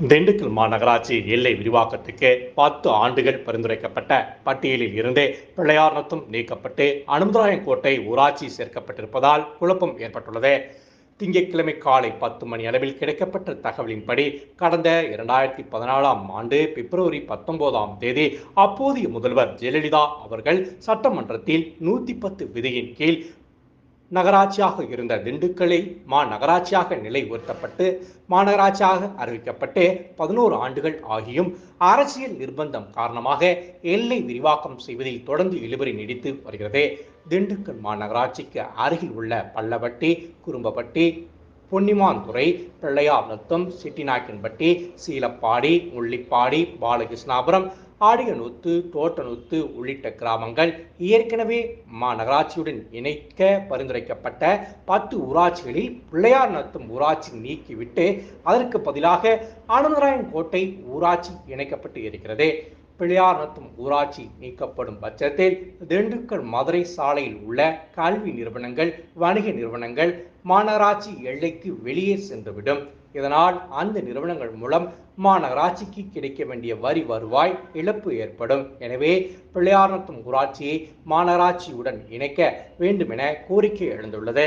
திண்டுக்கல் மாநகராட்சி எல்லை விரிவாக்கத்துக்கு பத்து ஆண்டுகள் பரிந்துரைக்கப்பட்ட பட்டியலில் இருந்தே பிள்ளையார்நத்தம் நீக்கப்பட்டு அனுமதாயங்கோட்டை ஊராட்சி சேர்க்கப்பட்டிருப்பதால் குழப்பம் ஏற்பட்டுள்ளது. திங்கட்கிழமை காலை பத்து மணி அளவில் கிடைக்கப்பட்ட தகவலின்படி கடந்த இரண்டாயிரத்தி பதினாலாம் ஆண்டு பிப்ரவரி பத்தொன்பதாம் தேதி அப்போதைய முதல்வர் ஜெயலலிதா அவர்கள் சட்டமன்றத்தில் நூத்தி பத்து விதியின் கீழ் நகராட்சியாக இருந்த திண்டுக்கலை மாநகராட்சியாக நிலை உயர்த்தப்பட்டு மாநகராட்சியாக அறிவிக்கப்பட்டு பதினோரு ஆண்டுகள் ஆகியும் அரசியல் நிர்பந்தம் காரணமாக எல்லை விரிவாக்கம் செய்வதில் தொடர்ந்து இழுபறி நீடித்து வருகிறது. திண்டுக்கல் மாநகராட்சிக்கு அருகில் உள்ள பள்ளவட்டி குறும்பப்பட்டி பொன்னிமான்துறை பிள்ளையார் நத்தம் சிட்டிநாயக்கன்பட்டி சீலப்பாடி முள்ளிப்பாடி பாலகிருஷ்ணாபுரம் ஆடியநூத்து தோட்டநூத்து உள்ளிட்ட கிராமங்கள் ஏற்கனவே மாநகராட்சியுடன் இணைக்க பரிந்துரைக்கப்பட்ட பத்து ஊராட்சிகளில் பிள்ளையார் நத்தம் ஊராட்சி நீக்கிவிட்டு அதற்கு பதிலாக ஆனந்தராயன் கோட்டை ஊராட்சி இணைக்கப்பட்டு இருக்கிறது. பிள்ளையார்நத்தம் ஊராட்சி நீக்கப்படும் பட்சத்தில் திண்டுக்கல் மதுரை சாலையில் உள்ள கல்வி நிறுவனங்கள் வணிக நிறுவனங்கள் மாநகராட்சி எல்லைக்கு வெளியே சென்றுவிடும். இதனால் அந்த நிறுவனங்கள் மூலம் மாநகராட்சிக்கு கிடைக்க வேண்டிய வரி வருவாய் இழப்பு ஏற்படும். எனவே பிள்ளையார்நத்தம் ஊராட்சியை மாநகராட்சியுடன் இணைக்க வேண்டுமென கோரிக்கை எழுந்துள்ளது.